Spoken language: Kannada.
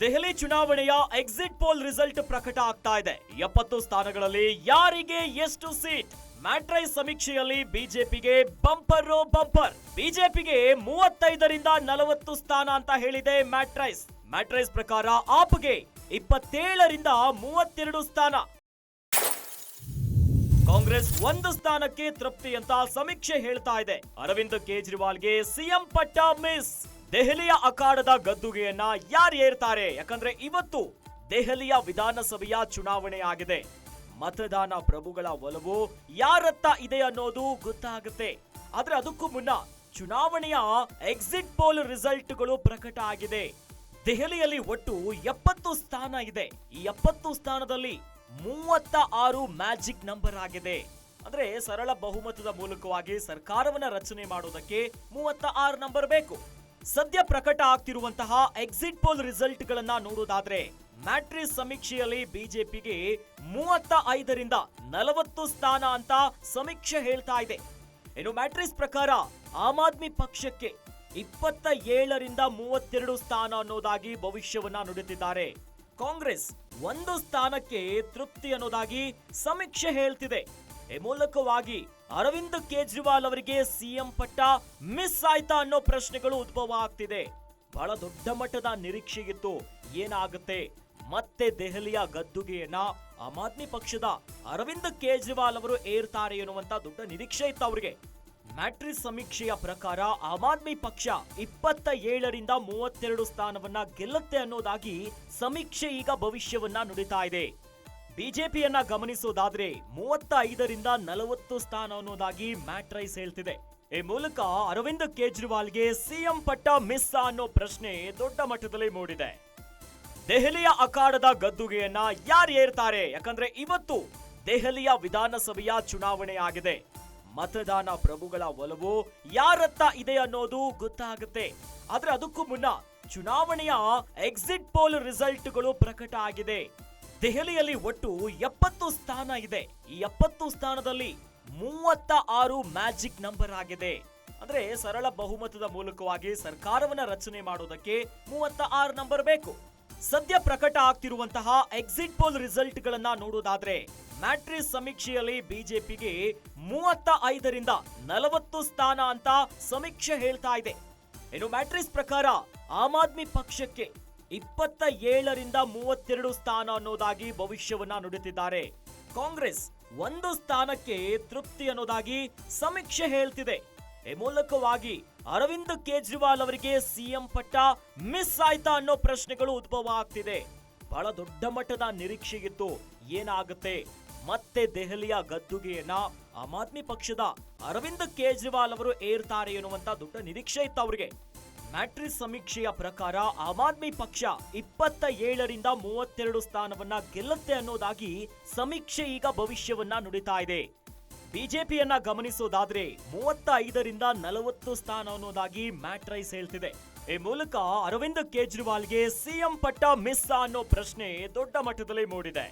ದೆಹಲಿ ಚುನಾವಣೆಯ ಎಕ್ಸಿಟ್ ಪೋಲ್ ರಿಸಲ್ಟ್ ಪ್ರಕಟ ಆಗ್ತಾ ಇದೆ. ಎಪ್ಪತ್ತು ಸ್ಥಾನಗಳಲ್ಲಿ ಯಾರಿಗೆ ಎಷ್ಟು ಸೀಟ್? ಮ್ಯಾಟ್ರೈಸ್ ಸಮೀಕ್ಷೆಯಲ್ಲಿ ಬಿಜೆಪಿಗೆ ಬಂಪರ್ ಬಂಪರ್ ಬಿಜೆಪಿಗೆ ಮೂವತ್ತೈದರಿಂದ ನಲವತ್ತು ಸ್ಥಾನ ಅಂತ ಹೇಳಿದೆ ಮ್ಯಾಟ್ರೈಸ್. ಮ್ಯಾಟ್ರೈಸ್ ಪ್ರಕಾರ ಆಪ್ಗೆ ಇಪ್ಪತ್ತೇಳರಿಂದ ಮೂವತ್ತೆರಡು ಸ್ಥಾನ. ಕಾಂಗ್ರೆಸ್ ಒಂದು ಸ್ಥಾನಕ್ಕೆ ತೃಪ್ತಿ ಅಂತ ಸಮೀಕ್ಷೆ ಹೇಳ್ತಾ ಇದೆ. ಅರವಿಂದ್ ಕೇಜ್ರಿವಾಲ್ಗೆ ಸಿಎಂ ಪಟ್ಟ ಮಿಸ್. ದೆಹಲಿಯ ಅಖಾಡದ ಗದ್ದುಗೆಯನ್ನ ಯಾರು ಏರ್ತಾರೆ? ಯಾಕಂದ್ರೆ ಇವತ್ತು ದೆಹಲಿಯ ವಿಧಾನಸಭೆಯ ಚುನಾವಣೆ ಆಗಿದೆ. ಮತದಾನ ಪ್ರಭುಗಳ ಒಲವು ಯಾರತ್ತ ಇದೆ ಅನ್ನೋದು ಗೊತ್ತಾಗುತ್ತೆ. ಆದ್ರೆ ಅದಕ್ಕೂ ಮುನ್ನ ಚುನಾವಣೆಯ ಎಕ್ಸಿಟ್ ಪೋಲ್ ರಿಸಲ್ಟ್ಗಳು ಪ್ರಕಟ ಆಗಿದೆ. ದೆಹಲಿಯಲ್ಲಿ ಒಟ್ಟು ಎಪ್ಪತ್ತು ಸ್ಥಾನ ಇದೆ. ಈ ಎಪ್ಪತ್ತು ಸ್ಥಾನದಲ್ಲಿ ಮೂವತ್ತ ಆರು ಮ್ಯಾಜಿಕ್ ನಂಬರ್ ಆಗಿದೆ. ಅಂದ್ರೆ ಸರಳ ಬಹುಮತದ ಮೂಲಕವಾಗಿ ಸರ್ಕಾರವನ್ನ ರಚನೆ ಮಾಡೋದಕ್ಕೆ ಮೂವತ್ತ ಆರು ನಂಬರ್ ಬೇಕು. ಸದ್ಯ ಪ್ರಕಟ ಆಗ್ತಿರುವಂತಹ ಎಕ್ಸಿಟ್ ಪೋಲ್ ರಿಸಲ್ಟ್ ಗಳನ್ನ ನೋಡೋದಾದ್ರೆ ಮ್ಯಾಟ್ರಿಸ್ ಸಮೀಕ್ಷೆಯಲ್ಲಿ ಬಿಜೆಪಿಗೆ ಮೂವತ್ತ ಐದರಿಂದ ನಲವತ್ತು ಸ್ಥಾನ ಅಂತ ಸಮೀಕ್ಷೆ ಹೇಳ್ತಾ ಇದೆ. ಇನ್ನು ಮ್ಯಾಟ್ರಿಸ್ ಪ್ರಕಾರ ಆಮ್ ಆದ್ಮಿ ಪಕ್ಷಕ್ಕೆ ಇಪ್ಪತ್ತ ಏಳರಿಂದ ಮೂವತ್ತೆರಡು ಸ್ಥಾನ ಅನ್ನೋದಾಗಿ ಭವಿಷ್ಯವನ್ನ ನುಡಿತಿದ್ದಾರೆ. ಕಾಂಗ್ರೆಸ್ ಒಂದು ಸ್ಥಾನಕ್ಕೆ ತೃಪ್ತಿ ಅನ್ನೋದಾಗಿ ಸಮೀಕ್ಷೆ ಹೇಳ್ತಿದೆ. ಈ ಮೂಲಕವಾಗಿ ಅರವಿಂದ್ ಕೇಜ್ರಿವಾಲ್ ಅವರಿಗೆ ಸಿಎಂ ಪಟ್ಟ ಮಿಸ್ ಆಯ್ತಾ ಅನ್ನೋ ಪ್ರಶ್ನೆಗಳು ಉದ್ಭವ ಆಗ್ತಿದೆ ಬಹಳ ದೊಡ್ಡ ಮಟ್ಟದ ನಿರೀಕ್ಷೆಗಿತ್ತು ಏನಾಗುತ್ತೆ? ಮತ್ತೆ ದೆಹಲಿಯ ಗದ್ದುಗೆಯನ್ನ ಆಮ್ ಆದ್ಮಿ ಪಕ್ಷದ ಅರವಿಂದ್ ಕೇಜ್ರಿವಾಲ್ ಅವರು ಏರ್ತಾರೆ ಎನ್ನುವಂತ ದೊಡ್ಡ ನಿರೀಕ್ಷೆ ಇತ್ತು ಅವರಿಗೆ. ಮ್ಯಾಟ್ರಿಸ್ ಸಮೀಕ್ಷೆಯ ಪ್ರಕಾರ ಆಮ್ ಆದ್ಮಿ ಪಕ್ಷ ಇಪ್ಪತ್ತ ಏಳರಿಂದ ಮೂವತ್ತೆರಡು ಸ್ಥಾನವನ್ನ ಗೆಲ್ಲುತ್ತೆ ಅನ್ನೋದಾಗಿ ಸಮೀಕ್ಷೆ ಈಗ ಭವಿಷ್ಯವನ್ನ ನುಡಿತಾ ಇದೆ. ಬಿಜೆಪಿಯನ್ನ ಗಮನಿಸೋದಾದ್ರೆ ಮೂವತ್ತ ಐದರಿಂದ ನಲವತ್ತು ಸ್ಥಾನ ಅನ್ನೋದಾಗಿ ಮ್ಯಾಟ್ರೈಸ್ ಹೇಳ್ತಿದೆ. ಈ ಮೂಲಕ ಅರವಿಂದ್ ಕೇಜ್ರಿವಾಲ್ಗೆ ಸಿಎಂ ಪಟ್ಟ ಮಿಸ್ ಅನ್ನೋ ಪ್ರಶ್ನೆ ದೊಡ್ಡ ಮಟ್ಟದಲ್ಲಿ ಮೂಡಿದೆ. ದೆಹಲಿಯ ಅಖಾಡದ ಗದ್ದುಗೆಯನ್ನ ಯಾರು ಏರ್ತಾರೆ? ಯಾಕಂದ್ರೆ ಇವತ್ತು ದೆಹಲಿಯ ವಿಧಾನಸಭೆಯ ಚುನಾವಣೆ ಆಗಿದೆ. ಮತದಾನ ಪ್ರಭುಗಳ ಒಲವು ಯಾರತ್ತ ಇದೆ ಅನ್ನೋದು ಗೊತ್ತಾಗುತ್ತೆ. ಆದ್ರೆ ಅದಕ್ಕೂ ಮುನ್ನ ಚುನಾವಣೆಯ ಎಕ್ಸಿಟ್ ಪೋಲ್ ರಿಸಲ್ಟ್ಗಳು ಪ್ರಕಟ ಆಗಿದೆ. ದೆಹಲಿಯಲ್ಲಿ ಒಟ್ಟು ಎಪ್ಪತ್ತು ಸ್ಥಾನ ಇದೆ. ಈ ಎಪ್ಪತ್ತು ಸ್ಥಾನದಲ್ಲಿ ಮೂವತ್ತ ಆರು ಮ್ಯಾಜಿಕ್ ನಂಬರ್ ಆಗಿದೆ. ಅಂದ್ರೆ ಸರಳ ಬಹುಮತದ ಮೂಲಕವಾಗಿ ಸರ್ಕಾರವನ್ನ ರಚನೆ ಮಾಡೋದಕ್ಕೆ ಮೂವತ್ತ ಆರು ನಂಬರ್ ಬೇಕು. ಸದ್ಯ ಪ್ರಕಟ ಆಗ್ತಿರುವಂತಹ ಎಕ್ಸಿಟ್ ಪೋಲ್ ರಿಸಲ್ಟ್ ಗಳನ್ನ ನೋಡೋದಾದ್ರೆ ಮ್ಯಾಟ್ರಿಸ್ ಸಮೀಕ್ಷೆಯಲ್ಲಿ ಬಿಜೆಪಿಗೆ ಮೂವತ್ತ ಐದರಿಂದ ನಲವತ್ತು ಸ್ಥಾನ ಅಂತ ಸಮೀಕ್ಷೆ ಹೇಳ್ತಾ ಇದೆ. ಇನ್ನು ಮ್ಯಾಟ್ರಿಸ್ ಪ್ರಕಾರ ಆಮ್ ಆದ್ಮಿ ಪಕ್ಷಕ್ಕೆ ಇಪ್ಪತ್ತ ಏಳರಿಂದ ಮೂವತ್ತೆರಡು ಸ್ಥಾನ ಅನ್ನೋದಾಗಿ ಭವಿಷ್ಯವನ್ನ ನುಡಿತಿದ್ದಾರೆ. ಕಾಂಗ್ರೆಸ್ ಒಂದು ಸ್ಥಾನಕ್ಕೆ ತೃಪ್ತಿ ಅನ್ನೋದಾಗಿ ಸಮೀಕ್ಷೆ ಹೇಳ್ತಿದೆ. ಈ ಮೂಲಕವಾಗಿ ಅರವಿಂದ್ ಕೇಜ್ರಿವಾಲ್ ಅವರಿಗೆ ಸಿಎಂ ಪಟ್ಟ ಮಿಸ್ ಆಯ್ತಾ ಅನ್ನೋ ಪ್ರಶ್ನೆಗಳು ಉದ್ಭವ ಆಗ್ತಿದೆ. ಬಹಳ ದೊಡ್ಡ ಮಟ್ಟದ ನಿರೀಕ್ಷೆಗಿತ್ತು ಏನಾಗುತ್ತೆ? ಮತ್ತೆ ದೆಹಲಿಯ ಗದ್ದುಗೆಯನ್ನ ಆಮ್ ಆದ್ಮಿ ಪಕ್ಷದ ಅರವಿಂದ್ ಕೇಜ್ರಿವಾಲ್ ಅವರು ಏರ್ತಾರೆ ಎನ್ನುವಂತ ದೊಡ್ಡ ನಿರೀಕ್ಷೆ ಇತ್ತು ಅವರಿಗೆ. ಮ್ಯಾಟ್ರಿಸ್ ಸಮೀಕ್ಷೆಯ ಪ್ರಕಾರ ಆಮ್ ಆದ್ಮಿ ಪಕ್ಷ ಇಪ್ಪತ್ತ ಏಳರಿಂದ ಮೂವತ್ತೆರಡು ಸ್ಥಾನವನ್ನ ಗೆಲ್ಲುತ್ತೆ ಅನ್ನೋದಾಗಿ ಸಮೀಕ್ಷೆ ಈಗ ಭವಿಷ್ಯವನ್ನ ನುಡಿತಾ ಇದೆ. ಬಿಜೆಪಿಯನ್ನ ಗಮನಿಸೋದಾದ್ರೆ ಮೂವತ್ತ ಐದರಿಂದ ನಲವತ್ತು ಸ್ಥಾನ ಅನ್ನೋದಾಗಿ ಮ್ಯಾಟ್ರೈಸ್ ಹೇಳ್ತಿದೆ. ಈ ಮೂಲಕ ಅರವಿಂದ್ ಕೇಜ್ರಿವಾಲ್ಗೆ ಸಿಎಂ ಪಟ್ಟ ಮಿಸ್ ಅನ್ನೋ ಪ್ರಶ್ನೆ ದೊಡ್ಡ ಮಟ್ಟದಲ್ಲಿ ಮೂಡಿದೆ.